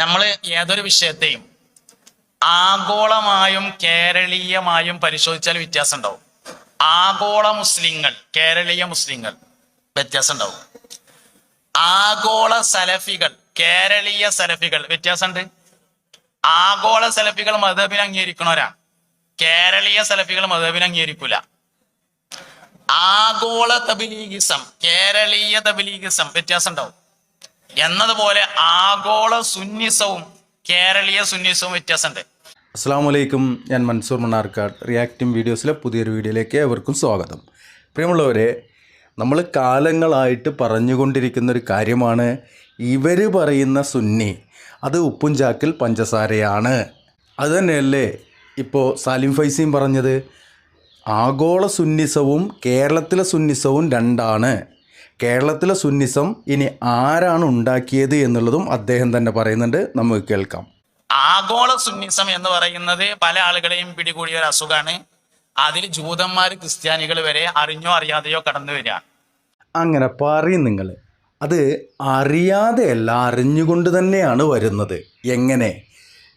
നമ്മൾ ഏതൊരു വിഷയത്തെയും ആഗോളമായും കേരളീയമായും പരിശോധിച്ചാൽ വ്യത്യാസം ഉണ്ടാവും ആഗോള മുസ്ലിങ്ങൾ കേരളീയ മുസ്ലിങ്ങൾ വ്യത്യാസം ഉണ്ടാവും ആഗോള സലഫികൾ കേരളീയ സലഫികൾ വ്യത്യാസമുണ്ട്. ആഗോള സലഫികൾ മതബിന് അംഗീകരിക്കണവരാണ് കേരളീയ സലഫികൾ മതബിന് അംഗീകരിക്കൂല. ആഗോള തബിലീഗിസം കേരളീയ തബിലീഗിസം വ്യത്യാസം ഉണ്ടാവും എന്നതുപോലെ ആഗോള സുന്നിസവും കേരളീയ സുന്നിസവും വ്യത്യാസമുണ്ട്. അസ്സാം വലൈക്കും ഞാൻ മൻസൂർ മണ്ണാർക്കാട്. റിയാക്റ്റിംഗ് വീഡിയോസിലെ പുതിയൊരു വീഡിയോയിലേക്ക് ഏവർക്കും സ്വാഗതം. പ്രിയമുള്ളവരെ നമ്മൾ കാലങ്ങളായിട്ട് പറഞ്ഞുകൊണ്ടിരിക്കുന്ന ഒരു കാര്യമാണ്. ഇവർ പറയുന്ന സുന്നി അത് ഉപ്പും ചാക്കിൽ പഞ്ചസാരയാണ്. അത് തന്നെയല്ലേ ഇപ്പോൾ സാലിം ഫൈസിയും പറഞ്ഞത്? ആഗോള സുന്നിസവും കേരളത്തിലെ സുന്നിസവും രണ്ടാണ്. കേരളത്തിലെ സുന്നിസം ഇനി ആരാണ് ഉണ്ടാക്കിയത് എന്നുള്ളതും അദ്ദേഹം തന്നെ പറയുന്നുണ്ട്. നമുക്ക് കേൾക്കാം. ആഗോള സുന്നിസം എന്ന് പറയുന്നത് പല ആളുകളെയും പിടികൂടിയ ഒരു അസുഖമാണ് അതിൽ ജൂതന്മാർ ക്രിസ്ത്യാനികൾ വരെ അറിഞ്ഞോ അറിയാതെയോ കടന്നു വരിക. അങ്ങനെ പറയും നിങ്ങൾ അത് അറിയാതെയല്ല അറിഞ്ഞുകൊണ്ട് തന്നെയാണ് വരുന്നത്. എങ്ങനെ?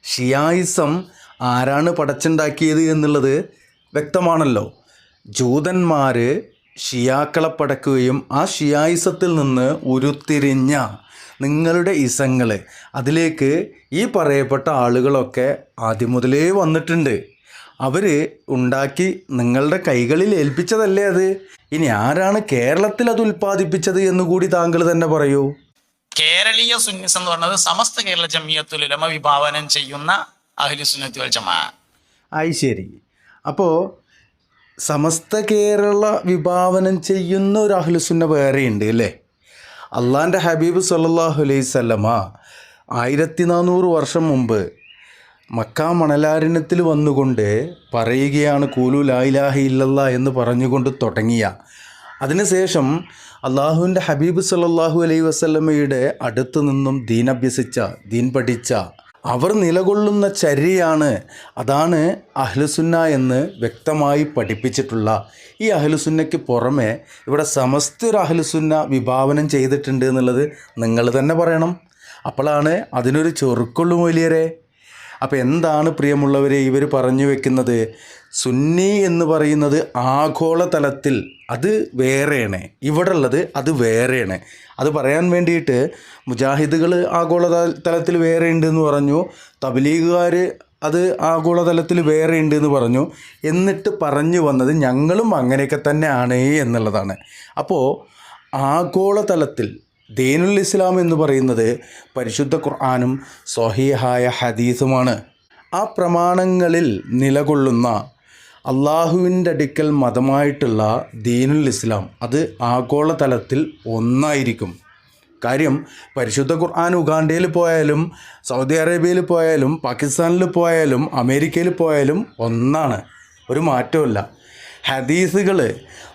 ഷിയായിസം ആരാണ് പടച്ചുണ്ടാക്കിയത് എന്നുള്ളത് വ്യക്തമാണല്ലോ. ജൂതന്മാർ ഷിയാക്കളെ പടക്കുകയും ആ ഷിയായിസത്തിൽ നിന്ന് ഉരുത്തിരിഞ്ഞ നിങ്ങളുടെ ഇസങ്ങൾ അതിലേക്ക് ഈ പറയപ്പെട്ട ആളുകളൊക്കെ ആദ്യം മുതലേ വന്നിട്ടുണ്ട്. അവർ ഉണ്ടാക്കി നിങ്ങളുടെ കൈകളിൽ ഏൽപ്പിച്ചതല്ലേ അത്? ഇനി ആരാണ് കേരളത്തിൽ അത് ഉൽപ്പാദിപ്പിച്ചത് എന്ന് കൂടി താങ്കൾ തന്നെ പറയൂ. കേരളീയ സുന്നിസ് എന്ന് പറഞ്ഞത് സമസ്ത കേരള ജമിയത്തുൽ ഉലമ വിഭാവനം ചെയ്യുന്ന അഹ്ലു സുന്നത്തി വൽ ജമാ ആയി ശരി. അപ്പോൾ സമസ്ത കേരള വിഭാവനം ചെയ്യുന്ന ഒരു അഹ്ലുസുന്ന വേറെയുണ്ട് അല്ലേ? അള്ളാന്റെ ഹബീബ് സല്ലാഹു അലൈഹി സ്വലമ ആയിരത്തി നാനൂറ് വർഷം മുമ്പ് മക്ക മണലാരണ്യത്തിൽ വന്നുകൊണ്ട് പറയുകയാണ് കൂലു ലായിലാഹി ഇല്ലല്ല എന്ന് പറഞ്ഞുകൊണ്ട് തുടങ്ങിയ. അതിനുശേഷം അള്ളാഹുവിന്റെ ഹബീബ് സല്ലാഹു അലൈഹി വസ്ലമയുടെ അടുത്ത് നിന്നും ദീൻ അഭ്യസിച്ച ദീൻ പഠിച്ച അവർ നിലകൊള്ളുന്ന ചര്യയാണ്. അതാണ് അഹ്ലുസുന്ന എന്ന് വ്യക്തമായി പഠിപ്പിച്ചിട്ടുള്ള ഈ അഹ്ലുസുന്നയ്ക്ക് പുറമെ ഇവിടെ സമസ്ത ഒരു അഹ്ലുസുന്ന വിഭാവനം ചെയ്തിട്ടുണ്ട് എന്നുള്ളത് നിങ്ങൾ തന്നെ പറയണം. അപ്പോഴാണ് അതിനൊരു ചെറുക്കുള്ളു മൂല്യരെ. അപ്പോൾ എന്താണ് പ്രിയമുള്ളവരെ ഇവർ പറഞ്ഞു വെക്കുന്നത്? സുന്നി എന്ന് പറയുന്നത് ആഗോളതലത്തിൽ അത് വേറെയാണ്. ഇവിടെ ഉള്ളത് അത് വേറെയാണ്. അത് പറയാൻ വേണ്ടിയിട്ട് മുജാഹിദുകൾ ആഗോള തലത്തിൽ വേറെ ഉണ്ട് എന്ന് പറഞ്ഞു. തബ്ലീഗുകാർ അത് ആഗോളതലത്തിൽ വേറെ ഉണ്ട് എന്ന് പറഞ്ഞു. എന്നിട്ട് പറഞ്ഞു വന്നത് ഞങ്ങളും അങ്ങനെയൊക്കെ തന്നെയാണ് എന്നുള്ളതാണ്. അപ്പോൾ ആഗോളതലത്തിൽ ദീനുൽ ഇസ്ലാം എന്ന് പറയുന്നത് പരിശുദ്ധ ഖുർആാനും സ്വഹീഹായ ഹദീസുമാണ്. ആ പ്രമാണങ്ങളിൽ നിലകൊള്ളുന്ന അള്ളാഹുവിന്റെ അടുക്കൽ മതമായിട്ടുള്ള ദീനുൽ ഇസ്ലാം അത് ആഗോളതലത്തിൽ ഒന്നായിരിക്കും. കാര്യം പരിശുദ്ധ ഖുർആൻ ഉഗാണ്ടയിൽ പോയാലും സൗദി അറേബ്യയിൽ പോയാലും പാകിസ്ഥാനിൽ പോയാലും അമേരിക്കയിൽ പോയാലും ഒന്നാണ്. ഒരു മാറ്റമില്ല ഹദീസുകൾ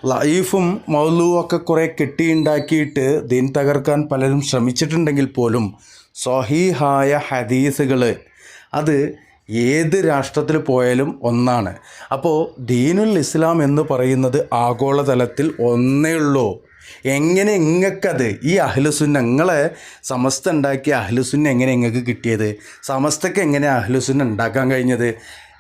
ലൈഫും മൗലുവും ഒക്കെ കുറേ കെട്ടിയുണ്ടാക്കിയിട്ട് ദീൻ തകർക്കാൻ പലരും ശ്രമിച്ചിട്ടുണ്ടെങ്കിൽ പോലും സ്വഹീഹായ ഹദീസുകൾ അത് ഏത് രാഷ്ട്രത്തിൽ പോയാലും ഒന്നാണ്. അപ്പോൾ ദീനുൽ ഇസ്ലാം എന്ന് പറയുന്നത് ആഗോളതലത്തിൽ ഒന്നേ ഉള്ളൂ. എങ്ങനെ ഇങ്ങക്കത്? ഈ അഹ്ലുസുന്ന നിങ്ങളെ സമസ്ത ഉണ്ടാക്കിയ അഹ്ലുസുന്ന എങ്ങനെ ഇങ്ങക്ക് കിട്ടിയത്? സമസ്തക്ക് എങ്ങനെ അഹ്ലുസുന്ന ഉണ്ടാക്കാൻ കഴിഞ്ഞത്?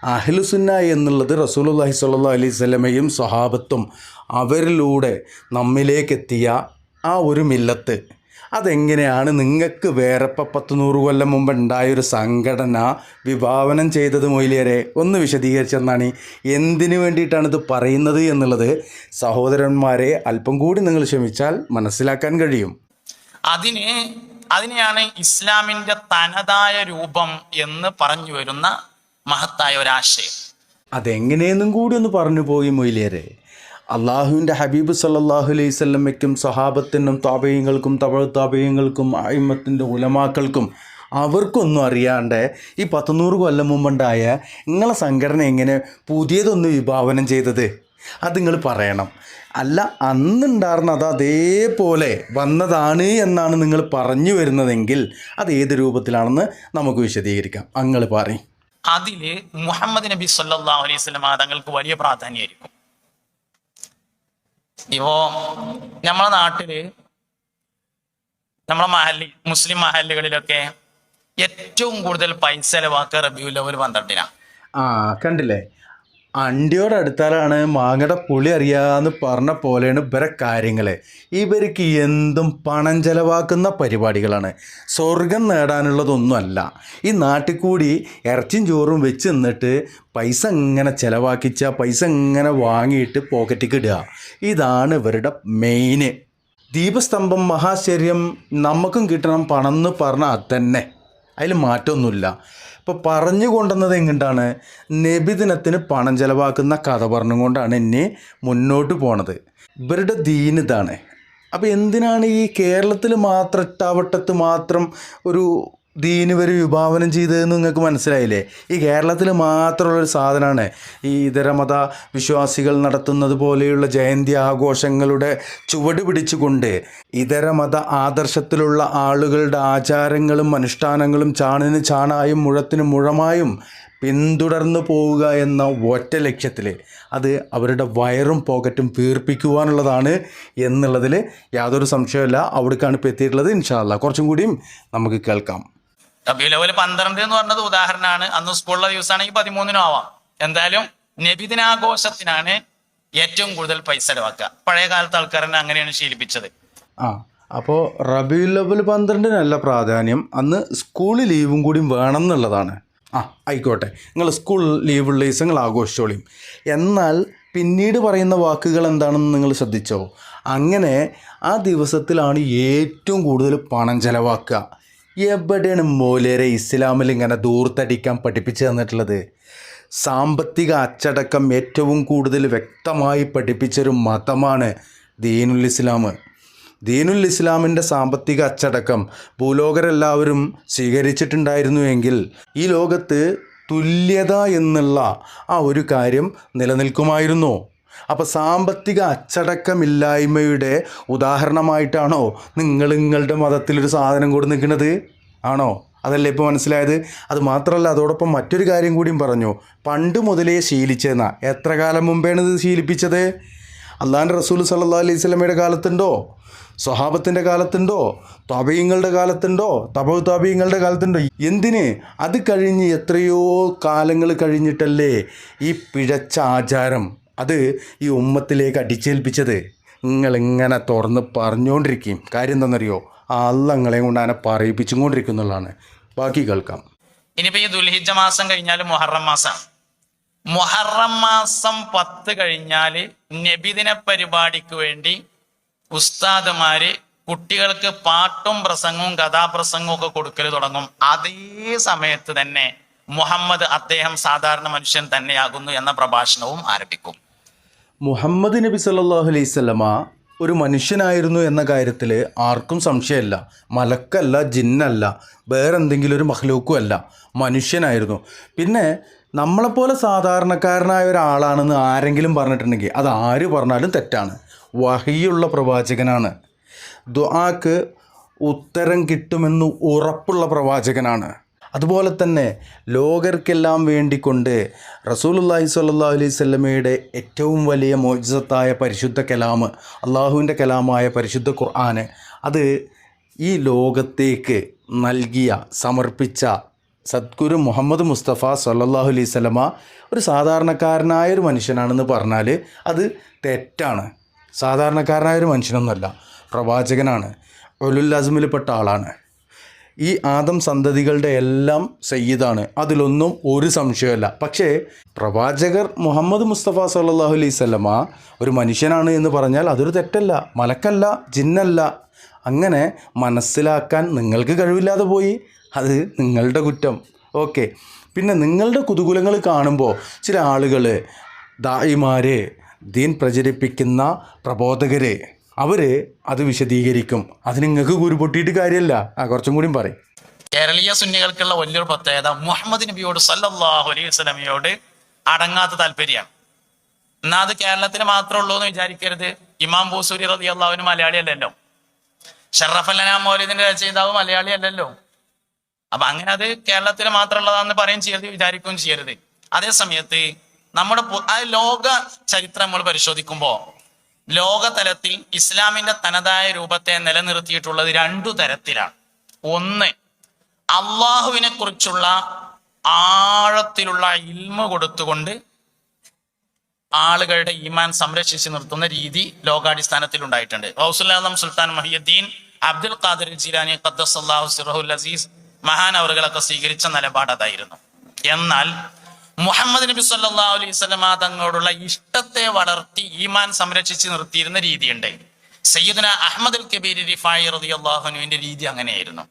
അഹ്ലുസുന്ന എന്നുള്ളത് റസൂലുള്ളാഹി സ്വല്ലല്ലാഹു അലൈഹി സ്വലമയും സ്വഹാബത്തും അവരിലൂടെ നമ്മിലേക്കെത്തിയ ആ ഒരു മില്ലത്ത്. അതെങ്ങനെയാണ് നിങ്ങൾക്ക് വേറെ ഇപ്പം പത്ത് നൂറ് കൊല്ലം മുമ്പ് ഉണ്ടായൊരു സംഘടന വിഭാവനം ചെയ്തത് മൊയ്ലിയരെ? ഒന്ന് വിശദീകരിച്ചെന്നാണ്. എന്തിനു വേണ്ടിയിട്ടാണ് ഇത് പറയുന്നത് എന്നുള്ളത് സഹോദരന്മാരെ അല്പം കൂടി നിങ്ങൾ ക്ഷമിച്ചാൽ മനസ്സിലാക്കാൻ കഴിയും. അതിന് അതിനെയാണ് ഇസ്ലാമിന്റെ തനതായ രൂപം എന്ന് പറഞ്ഞു വരുന്ന മഹത്തായ ഒരാശയം. അതെങ്ങനെയെന്നും കൂടി ഒന്ന് പറഞ്ഞു പോയി മൊയിലേറെ അള്ളാഹുവിന്റെ ഹബീബ് സല്ലല്ലാഹു അലൈഹി സ്വല്ലമ്മയ്ക്കും സഹാബത്തിനും താപയങ്ങൾക്കും തപഴ താപയങ്ങൾക്കും അയിമത്തിന്റെ ഉലമാക്കൾക്കും അവർക്കൊന്നും അറിയാണ്ട് ഈ പത്തുനൂറ് കൊല്ലം മുമ്പുണ്ടായ നിങ്ങളെ സംഘടന എങ്ങനെ പുതിയതൊന്ന് വിഭാവനം ചെയ്തത്? അത് നിങ്ങൾ പറയണം. അല്ല അന്നുണ്ടായിരുന്ന അത് അതേപോലെ വന്നതാണ് എന്നാണ് നിങ്ങൾ പറഞ്ഞു വരുന്നതെങ്കിൽ അത് ഏത് രൂപത്തിലാണെന്ന് നമുക്ക് വിശദീകരിക്കാം. അങ്ങൾ പറയും. അതിൽ മുഹമ്മദ് നബി സല്ലാ അലൈഹി സ്വലം തങ്ങൾക്ക് വലിയ പ്രാധാന്യമായിരിക്കും. ഇപ്പോ നമ്മളെ നാട്ടിൽ നമ്മളെ മഹല്ലി മുസ്ലിം മഹല്ലുകളിലൊക്കെ ഏറ്റവും കൂടുതൽ പൈസ ചെലവാക്കുക റബിയു ലെവൽ പന്ത്രണ്ടിനാ. ആ കണ്ടില്ലേ? അണ്ടിയോട് അടുത്താലാണ് മാങ്ങയുടെ പുളി അറിയാന്ന് പറഞ്ഞ പോലെയാണ് ഇവരെ കാര്യങ്ങൾ ഇവർക്ക് എന്തും പണം ചെലവാക്കുന്ന പരിപാടികളാണ്. സ്വർഗം നേടാനുള്ളതൊന്നുമല്ല. ഈ നാട്ടിൽ കൂടി ഇറച്ചിയും ചോറും വെച്ച് നിന്നിട്ട് പൈസ ഇങ്ങനെ ചിലവാക്കിച്ച പൈസ ഇങ്ങനെ വാങ്ങിയിട്ട് പോക്കറ്റിക്ക് ഇടുക. ഇതാണ് ഇവരുടെ മെയിന് ദീപസ്തംഭം മഹാശര്യം. നമുക്കും കിട്ടണം പണം എന്ന് പറഞ്ഞാൽ തന്നെ. അതിൽ മാറ്റമൊന്നുമില്ല. ഇപ്പോൾ പറഞ്ഞു കൊണ്ടുവന്നത് എങ്ങോട്ടാണ്? നബിദിനത്തിന് പണം ചിലവാക്കുന്ന കഥ പറഞ്ഞുകൊണ്ടാണ് എന്നെ മുന്നോട്ട് പോണത്. ഇവരുടെ ദീനിതാണ് അപ്പോൾ എന്തിനാണ് ഈ കേരളത്തിൽ മാത്രം ഇട്ടാവട്ടത്ത് മാത്രം ഒരു ദീന് വരെ വിഭാവനം ചെയ്തതെന്ന് നിങ്ങൾക്ക് മനസ്സിലായില്ലേ? ഈ കേരളത്തിൽ മാത്രമുള്ളൊരു സാധനമാണ് ഈ ഇതരമത വിശ്വാസികൾ നടത്തുന്നത് പോലെയുള്ള ജയന്തി ആഘോഷങ്ങളുടെ ചുവട് പിടിച്ചുകൊണ്ട്. ഇതരമത ആദർശത്തിലുള്ള ആളുകളുടെ ആചാരങ്ങളും അനുഷ്ഠാനങ്ങളും ചാണിന് ചാണായും മുഴത്തിന് മുഴമായും പിന്തുടർന്നു പോവുക എന്ന ഒറ്റ ലക്ഷ്യത്തിൽ അത് അവരുടെ വയറും പോക്കറ്റും വീർപ്പിക്കുവാനുള്ളതാണ് എന്നുള്ളതിൽ യാതൊരു സംശയമില്ല അവിടേക്കാണ് ഇപ്പോൾ എത്തിയിട്ടുള്ളത്. ഇൻഷാല്ല കുറച്ചും കൂടിയും നമുക്ക് കേൾക്കാം. റബിയു ലെവൽ പന്ത്രണ്ട് എന്ന് പറഞ്ഞത് ഉദാഹരണമാണ്. അന്ന് സ്കൂളിലെ ദിവസമാണെങ്കിൽ പതിമൂന്നിനും ആവാം. എന്തായാലും നബിദിനാഘോഷത്തിനാണ് ഏറ്റവും കൂടുതൽ പൈസ ചെലവാക്കുക. പഴയ കാലത്ത് ആൾക്കാരനെ അങ്ങനെയാണ് ശീലിപ്പിച്ചത്. ആ അപ്പോൾ റബിയുൽ പന്ത്രണ്ടിനല്ല പ്രാധാന്യം. അന്ന് സ്കൂൾ ലീവും കൂടി വേണം എന്നുള്ളതാണ്. ആ ആയിക്കോട്ടെ. നിങ്ങൾ സ്കൂൾ ലീവുള്ള ദിവസങ്ങൾ ആഘോഷിച്ചോളിയും. എന്നാൽ പിന്നീട് പറയുന്ന വാക്കുകൾ എന്താണെന്ന് നിങ്ങൾ ശ്രദ്ധിച്ചോ? അങ്ങനെ ആ ദിവസത്തിലാണ് ഏറ്റവും കൂടുതൽ പണം ചെലവാക്കുക. എവിടെയാണ് മോലേരെ ഇസ്ലാമിൽ ഇങ്ങനെ ദൂർത്തടിക്കാൻ പഠിപ്പിച്ചു തന്നിട്ടുള്ളത്? സാമ്പത്തിക അച്ചടക്കം ഏറ്റവും കൂടുതൽ വ്യക്തമായി പഠിപ്പിച്ചൊരു മതമാണ് ദീനുൽ ഇസ്ലാം. ദീനുൽ ഇസ്ലാമിന്റെ സാമ്പത്തിക അച്ചടക്കം ഭൂലോകരെല്ലാവരും സ്വീകരിച്ചിട്ടുണ്ടായിരുന്നു എങ്കിൽ ഈ ലോകത്ത് തുല്യത എന്നുള്ള ആ ഒരു കാര്യം നിലനിൽക്കുമായിരുന്നു. അപ്പോൾ സാമ്പത്തിക അച്ചടക്കമില്ലായ്മയുടെ ഉദാഹരണമായിട്ടാണോ നിങ്ങൾ നിങ്ങളുടെ മതത്തിലൊരു സാധനം കൂടി നിൽക്കുന്നത്? ആണോ? അതല്ലേ ഇപ്പോൾ മനസ്സിലായത്? അത് മാത്രമല്ല അതോടൊപ്പം മറ്റൊരു കാര്യം കൂടിയും പറഞ്ഞു. പണ്ട് മുതലേ ശീലിച്ചെന്ന. എത്ര കാലം മുമ്പേണ് ഇത് ശീലിപ്പിച്ചത്? അള്ളാന്റെ റസൂൽ സല്ലാ അലൈഹി സ്വലമയുടെ കാലത്തുണ്ടോ? സ്വഹാബത്തിന്റെ കാലത്തുണ്ടോ? തപയങ്ങളുടെ കാലത്തുണ്ടോ? തപ താബീങ്ങളുടെ കാലത്തുണ്ടോ? എന്തിന്? അത് കഴിഞ്ഞ് എത്രയോ കാലങ്ങൾ കഴിഞ്ഞിട്ടല്ലേ ഈ പിഴച്ച ആചാരം അത് ഈ ഉമ്മത്തിലേക്ക് അടിച്ചേൽപ്പിച്ചത് നിങ്ങളിങ്ങനെ തുറന്ന് പറഞ്ഞുകൊണ്ടിരിക്കും കാര്യം എന്താണെന്നറിയോ? ആ അള്ളങ്ങളെയും കൊണ്ട് അങ്ങനെ പറയിപ്പിച്ചും കൊണ്ടിരിക്കുന്നുള്ളതാണ് ബാക്കി കേൾക്കാം. ഇനിയിപ്പോൾ ഈ ദുൽഹിജ മാസം കഴിഞ്ഞാൽ മുഹറം മാസമാണ് മുഹറം മാസം പത്ത് കഴിഞ്ഞാൽ നബിദിന പരിപാടിക്ക് വേണ്ടി ഉസ്താദുമാര് കുട്ടികൾക്ക് പാട്ടും പ്രസംഗവും കഥാപ്രസംഗവും ഒക്കെ കൊടുക്കൽ തുടങ്ങും. അതേ സമയത്ത് തന്നെ മുഹമ്മദ് അദ്ദേഹം സാധാരണ മനുഷ്യൻ തന്നെയാകുന്നു എന്ന പ്രഭാഷണവും ആരംഭിക്കും. മുഹമ്മദ് നബി സല്ലാഹു അലൈഹി സ്വലമ ഒരു മനുഷ്യനായിരുന്നു എന്ന കാര്യത്തിൽ ആർക്കും സംശയമല്ല. മലക്കല്ല ജിന്നല്ല വേറെന്തെങ്കിലും ഒരു മഹ്ലൂക്കും അല്ല മനുഷ്യനായിരുന്നു. പിന്നെ നമ്മളെപ്പോലെ സാധാരണക്കാരനായ ഒരാളാണെന്ന് ആരെങ്കിലും പറഞ്ഞിട്ടുണ്ടെങ്കിൽ അത് ആര് പറഞ്ഞാലും തെറ്റാണ്. വഹിയുള്ള പ്രവാചകനാണ്. ദുആക്ക് ഉത്തരം കിട്ടുമെന്ന് ഉറപ്പുള്ള പ്രവാചകനാണ്. അതുപോലെ തന്നെ ലോകർക്കെല്ലാം വേണ്ടിക്കൊണ്ട് റസൂലുള്ളാഹി സ്വല്ലല്ലാഹു അലൈഹി സ്വല്ലമയുടെ ഏറ്റവും വലിയ മോചിതത്തായ പരിശുദ്ധ കലാമ് അള്ളാഹുവിന്റെ കലാമായ പരിശുദ്ധ ഖുർആന് അത് ഈ ലോകത്തേക്ക് നൽകിയ സമർപ്പിച്ച സദ്ഗുരു മുഹമ്മദ് മുസ്തഫ സല്ലാഹു അലൈഹി സ്വലമ ഒരു സാധാരണക്കാരനായ ഒരു മനുഷ്യനാണെന്ന് പറഞ്ഞാൽ അത് തെറ്റാണ്. സാധാരണക്കാരനായ ഒരു മനുഷ്യനൊന്നുമല്ല പ്രവാചകനാണ് ഒലുൽ അസ്മിൽപ്പെട്ട ആളാണ്. ഈ ആദം സന്തതികളുടെ എല്ലാം സയ്യിദാണ്. അതിലൊന്നും ഒരു സംശയമല്ല. പക്ഷേ പ്രവാചകർ മുഹമ്മദ് മുസ്തഫ സല്ലല്ലാഹു അലൈഹി സ്വലമ ഒരു മനുഷ്യനാണ് എന്ന് പറഞ്ഞാൽ അതൊരു തെറ്റല്ല. മലക്കല്ല ജിന്നല്ല. അങ്ങനെ മനസ്സിലാക്കാൻ നിങ്ങൾക്ക് കഴിവില്ലാതെ പോയി. അത് നിങ്ങളുടെ കുറ്റം. ഓക്കെ. പിന്നെ നിങ്ങളുടെ കുതുകുലങ്ങൾ കാണുമ്പോൾ ചില ആളുകൾ ദായിമാർ ദീൻ പ്രചരിപ്പിക്കുന്ന പ്രബോധകർ അവർ അത് വിശദീകരിക്കും. അത് നിങ്ങൾക്ക് കുരു പൊട്ടിയിട്ട് കാര്യമല്ല ആ കുറച്ചും കൂടിയും പറയും. കേരളീയ സുന്നികൾക്കുള്ള വലിയൊരു പ്രത്യേകത മുഹമ്മദ് നബിയോട് സല്ലല്ലാഹു അലൈഹി വസല്ലമയോട് അടങ്ങാത്ത താല്പര്യമാണ്. എന്നാൽ അത് കേരളത്തിന് മാത്രമേ ഉള്ളൂ എന്ന് വിചാരിക്കരുത്. ഇമാം ബൂസൂരി റതി അള്ളാഹുവിന് മലയാളി അല്ലല്ലോ. ഷറഫല്ലന മൗലിദിന്റെ രചയിതാവ് മലയാളി അല്ലല്ലോ. അപ്പൊ അങ്ങനെ അത് കേരളത്തിൽ മാത്രമുള്ളതാന്ന് പറയും ചെയ്യരുത് വിചാരിക്കുകയും ചെയ്യരുത്. അതേ സമയത്ത് നമ്മുടെ ലോക ചരിത്രം നമ്മൾ പരിശോധിക്കുമ്പോൾ ലോകതലത്തിൽ ഇസ്ലാമിന്റെ തനതായ രൂപത്തെ നിലനിർത്തിയിട്ടുള്ളത് രണ്ടു തരത്തിലാണ്. ഒന്ന് അള്ളാഹുവിനെ കുറിച്ചുള്ള ആഴത്തിലുള്ള ഇൽമ കൊടുത്തുകൊണ്ട് ആളുകളുടെ ഈമാൻ സംരക്ഷിച്ച് നിർത്തുന്ന രീതി ലോകാടിസ്ഥാനത്തിൽ ഉണ്ടായിട്ടുണ്ട്. റൗസുല്ലാം സുൽത്താൻ മഹിയുദ്ദീൻ അബ്ദുൽ ഖാദിർ ജിലാനി ഖദ്ദസ് അള്ളാഹു സിറഹുൽ അസീസ് മഹാൻ അവറുകളൊക്കെ സ്വീകരിച്ച നിലപാട് അതായിരുന്നു. എന്നാൽ മുഹമ്മദ് നബി സല്ലാ അലൈഹി വസല്ലമ തങ്ങളോടുള്ള ഇഷ്ടത്തെ വളർത്തി ഈമാൻ സംരക്ഷിച്ച് നിർത്തിയിരുന്ന രീതിയുണ്ട്. സയ്യിദുന അഹമ്മദ് അൽ കബീർ റിഫായി റളിയല്ലാഹുവിന്റെ രീതി അങ്ങനെയായിരുന്നു.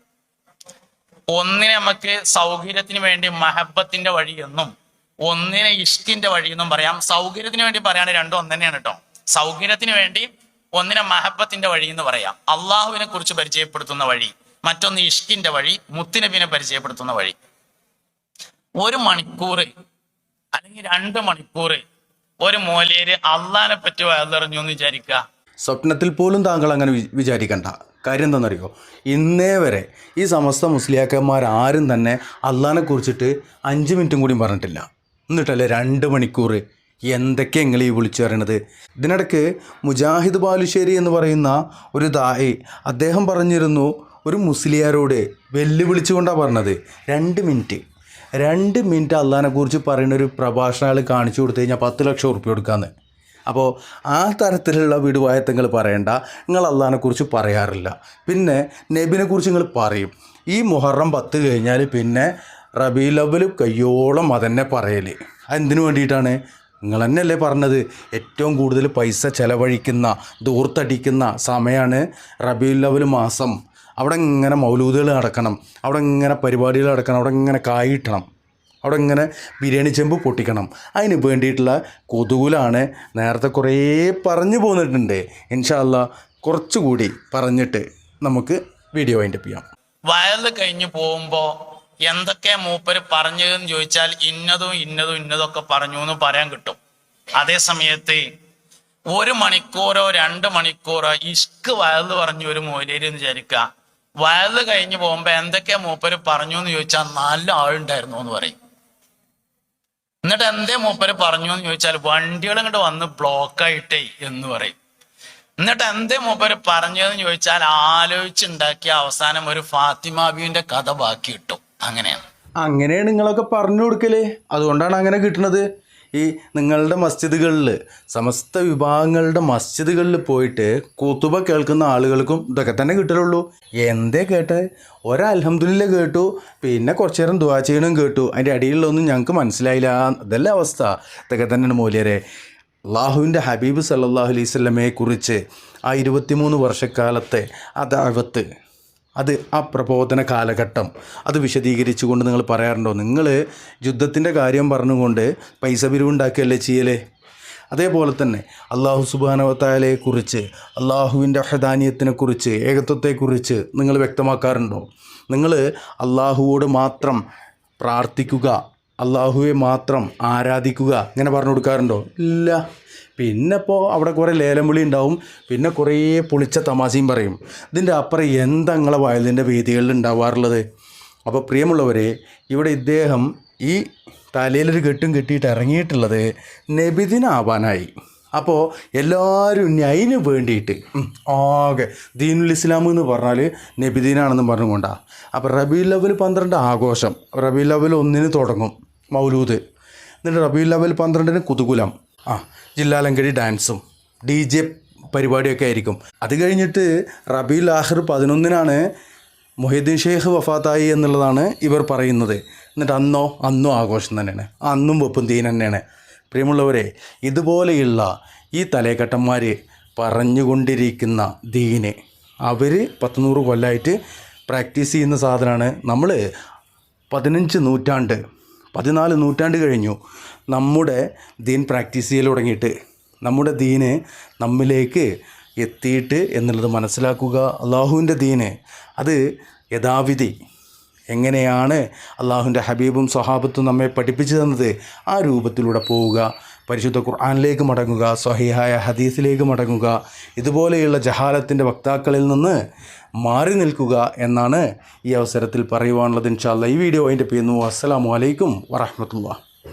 ഒന്നിനെ നമുക്ക് സൗകര്യത്തിന് വേണ്ടി മഹബത്തിന്റെ വഴിയെന്നും ഒന്നിനെ ഇഷ്കിന്റെ വഴിയെന്നും പറയാം. സൗകര്യത്തിന് വേണ്ടി പറയാണ് രണ്ടും ഒന്ന് തന്നെയാണ് കേട്ടോ. സൗകര്യത്തിന് വേണ്ടി ഒന്നിനെ മഹബത്തിന്റെ വഴി എന്ന് പറയാം. അള്ളാഹുവിനെ കുറിച്ച് പരിചയപ്പെടുത്തുന്ന വഴി മറ്റൊന്ന് ഇഷ്കിന്റെ വഴി മുത്തുനബിനെ പരിചയപ്പെടുത്തുന്ന വഴി. ഒരു മണിക്കൂർ അല്ലെങ്കിൽ രണ്ട് മണിക്കൂർ ഒരു മൂലയിൽ അള്ളാനെ പറ്റി വയറിഞ്ഞു എന്ന് വിചാരിക്കുക സ്വപ്നത്തിൽ പോലും താങ്കൾ അങ്ങനെ വിചാരിക്കണ്ട. കാര്യം എന്താണെന്നറിയോ? ഇന്നേ വരെ ഈ സമസ്ത മുസ്ലിയാക്കന്മാർ ആരും തന്നെ അള്ളഹാനെ കുറിച്ചിട്ട് അഞ്ച് മിനിറ്റും കൂടി പറഞ്ഞിട്ടില്ല. എന്നിട്ടല്ലേ രണ്ട് മണിക്കൂർ? എന്തൊക്കെ നിങ്ങൾ ഈ വിളിച്ചു പറയണത്? ഇതിനിടയ്ക്ക് മുജാഹിദ് ബാലുശ്ശേരി എന്ന് പറയുന്ന ഒരു ദായി അദ്ദേഹം പറഞ്ഞിരുന്നു ഒരു മുസ്ലിയാരോട് വെല്ലുവിളിച്ചുകൊണ്ടാണ് പറഞ്ഞത്. രണ്ട് മിനിറ്റ്. രണ്ട് മിനിറ്റ് അള്ളഹാനെ കുറിച്ച് പറയുന്ന ഒരു പ്രഭാഷണം ആൾ കാണിച്ചു കൊടുത്തു കഴിഞ്ഞാൽ പത്ത് ലക്ഷം ഉറുപ്പ്യ കൊടുക്കാമെന്ന് അപ്പോൾ ആ തരത്തിലുള്ള വിടുവായത്തങ്ങൾ പറയണ്ട. നിങ്ങൾ അള്ളഹാനെക്കുറിച്ച് പറയാറില്ല. പിന്നെ നബിനെക്കുറിച്ച് നിങ്ങൾ പറയും. ഈ മുഹറം പത്ത് കഴിഞ്ഞാൽ പിന്നെ റബീ ലവൽ കയ്യോളം അതന്നെ പറയൽ അതെന്തിനു വേണ്ടിയിട്ടാണ്? നിങ്ങൾ തന്നെയല്ലേ പറഞ്ഞത്. ഏറ്റവും കൂടുതൽ പൈസ ചെലവഴിക്കുന്ന ദൂർത്തടിക്കുന്ന സമയമാണ് റബീ ലവൽ മാസം. അവിടെ ഇങ്ങനെ മൗലൂദുകൾ നടക്കണം അവിടെ ഇങ്ങനെ പരിപാടികൾ നടക്കണം അവിടെ ഇങ്ങനെ കായിട്ടണം അവിടെ ഇങ്ങനെ ബിരിയാണി ചെമ്പ് പൊട്ടിക്കണം അതിന് വേണ്ടിയിട്ടുള്ള കൊതുകുലാണ് നേരത്തെ കുറേ പറഞ്ഞു പോന്നിട്ടുണ്ട്. ഇൻഷാല്ല കുറച്ചുകൂടി പറഞ്ഞിട്ട് നമുക്ക് വീഡിയോ വൈൻഡപ്പ് ചെയ്യാം. വയൽ കഴിഞ്ഞു പോകുമ്പോൾ എന്തൊക്കെ മൂപ്പര് പറഞ്ഞതെന്ന് ചോദിച്ചാൽ ഇന്നതും ഇന്നതും ഇന്നതൊക്കെ പറഞ്ഞു എന്ന് പറയാൻ കിട്ടും. അതേ സമയത്ത് ഒരു മണിക്കൂറോ രണ്ട് മണിക്കൂറോ ഇഷ്ക് വയൽ പറഞ്ഞു ഒരു മൂലയിൽ എന്ന് വിചാരിക്കുക. വയൽ കഴിഞ്ഞു പോകുമ്പോ എന്തൊക്കെയാ മൂപ്പര് പറഞ്ഞു എന്ന് ചോദിച്ചാൽ നല്ല ആളുണ്ടായിരുന്നു എന്ന് പറയും. എന്നിട്ട് എന്തേ മൂപ്പര് പറഞ്ഞു എന്ന് ചോദിച്ചാൽ വണ്ടികൾ ഇങ്ങോട്ട് വന്ന് ബ്ലോക്ക് ബ്ലോക്കായിട്ടേ എന്ന് പറയും. എന്നിട്ട് എന്തേ മൂപ്പര് പറഞ്ഞു എന്ന് ചോദിച്ചാൽ ആലോചിച്ചുണ്ടാക്കിയ അവസാനം ഒരു ഫാത്തിമാബിന്റെ കഥ ബാക്കി കിട്ടും അങ്ങനെയാണ്. അങ്ങനെയാണ് നിങ്ങളൊക്കെ പറഞ്ഞു കൊടുക്കൽ. അതുകൊണ്ടാണ് അങ്ങനെ കിട്ടുന്നത് ഈ നിങ്ങളുടെ മസ്ജിദുകളിൽ സമസ്ത വിഭാഗങ്ങളുടെ മസ്ജിദുകളിൽ പോയിട്ട് കൂത്തുബ കേൾക്കുന്ന ആളുകൾക്കും ഇതൊക്കെ തന്നെ കിട്ടലുള്ളൂ. എന്തേ കേട്ട്? ഒരൽഹമ്മദില്ല കേട്ടു പിന്നെ കുറച്ചു നേരം ദുവാ ചെയ്യണം കേട്ടു. അതിന്റെ അടിയിലൊന്നും ഞങ്ങൾക്ക് മനസ്സിലായില്ല. അതല്ല അവസ്ഥ. ഇതൊക്കെ തന്നെയാണ് മൂല്യരെ. അള്ളാഹുവിന്റെ ഹബീബ് സല്ലാഹു അലൈഹി സ്വലമയെ കുറിച്ച് ആ ഇരുപത്തിമൂന്ന് വർഷക്കാലത്തെ ആ ദാവത്ത് അത് ആ പ്രബോധന കാലഘട്ടം. അത് വിശദീകരിച്ചുകൊണ്ട് നിങ്ങൾ പറയാറുണ്ടോ? നിങ്ങൾ യുദ്ധത്തിന്റെ കാര്യം പറഞ്ഞുകൊണ്ട് പൈസ പിരിവുണ്ടാക്കുകയല്ലേ ചെയ്യലേ? അതേപോലെ തന്നെ അള്ളാഹു സുബാനവത്തായാലയെ കുറിച്ച് അള്ളാഹുവിന്റെ ഹദാനിയത്തിനെക്കുറിച്ച് ഏകത്വത്തെക്കുറിച്ച് നിങ്ങൾ വ്യക്തമാക്കാറുണ്ടോ? നിങ്ങൾ അള്ളാഹുവോട് മാത്രം പ്രാർത്ഥിക്കുക അള്ളാഹുവെ മാത്രം ആരാധിക്കുക ഇങ്ങനെ പറഞ്ഞു കൊടുക്കാറുണ്ടോ? ഇല്ല. പിന്നെ ഇപ്പോൾ അവിടെ കുറേ ലേലം വിളി ഉണ്ടാവും. പിന്നെ കുറേ പുളിച്ച തമാശയും പറയും. ഇതിന്റെ അപ്പുറം എന്താ നിങ്ങളെ വയലിന്റെ വേദികളിൽ ഉണ്ടാവാറുള്ളത്? അപ്പോൾ പ്രിയമുള്ളവരെ ഇവിടെ ഇദ്ദേഹം ഈ തലയിലൊരു കെട്ടും കെട്ടിയിട്ട് ഇറങ്ങിയിട്ടുള്ളത് നബിദിനാവാനായി. അപ്പോൾ എല്ലാവരും അതിന് വേണ്ടിയിട്ട് ആകെ ദീനുൽ ഇസ്ലാം എന്ന് പറഞ്ഞാൽ നബിദീനാണെന്ന് പറഞ്ഞുകൊണ്ടാണ് അപ്പോൾ റബി ലെവൽ പന്ത്രണ്ട് ആഘോഷം. റബി ലെവൽ ഒന്നിന് തുടങ്ങും മൗലൂദ്. എന്നിട്ട് റബി ലെവൽ പന്ത്രണ്ടിന് കുതുകുലം. ആ ജില്ലാലങ്കടി ഡാൻസും ഡി ജെ പരിപാടിയൊക്കെ ആയിരിക്കും. അത് കഴിഞ്ഞിട്ട് റബി ആഹിർ പതിനൊന്നിനാണ് മൊഹീദ്ദീൻ ഷെയ്ഖ് വഫാത്തായി എന്നുള്ളതാണ് ഇവർ പറയുന്നത്. എന്നിട്ട് അന്നോ അന്നും ആഘോഷം തന്നെയാണ്. അന്നും വെപ്പും തീൻ തന്നെയാണ്. പ്രിയമുള്ളവരെ ഇതുപോലെയുള്ള ഈ തലേക്കട്ടന്മാർ പറഞ്ഞുകൊണ്ടിരിക്കുന്ന ദീന് അവർ പത്തുനൂറ് കൊല്ലമായിട്ട് പ്രാക്ടീസ് ചെയ്യുന്ന സാധനമാണ്. നമ്മൾ പതിനഞ്ച് നൂറ്റാണ്ട് പതിനാല് നൂറ്റാണ്ട് കഴിഞ്ഞു. നമ്മുടെ ദീൻ പ്രാക്ടീസ് ചെയ്യൽ തുടങ്ങിയിട്ട് നമ്മുടെ ദീന് നമ്മിലേക്ക് എത്തിയിട്ട് എന്നുള്ളത് മനസ്സിലാക്കുക. അള്ളാഹുവിന്റെ ദീന് അത് യഥാവിധി. എങ്ങനെയാണ് അള്ളാഹുവിന്റെ ഹബീബും സ്വഹാബത്തും നമ്മെ പഠിപ്പിച്ചു തന്നത്? ആ രൂപത്തിലൂടെ പോവുക. പരിശുദ്ധ ഖുർആാനിലേക്ക് മടങ്ങുക സ്വഹിഹായ ഹദീസിലേക്ക് മടങ്ങുക. ഇതുപോലെയുള്ള ജഹാലത്തിന്റെ വക്താക്കളിൽ നിന്ന് മാറി നിൽക്കുക എന്നാണ് ഈ അവസരത്തിൽ പറയുവാനുള്ളത് ഇൻഷാല്ല ഈ വീഡിയോ അതിന്റെ പേരുന്നു അസ്സാം വലൈക്കും വറഹമത്തുള്ള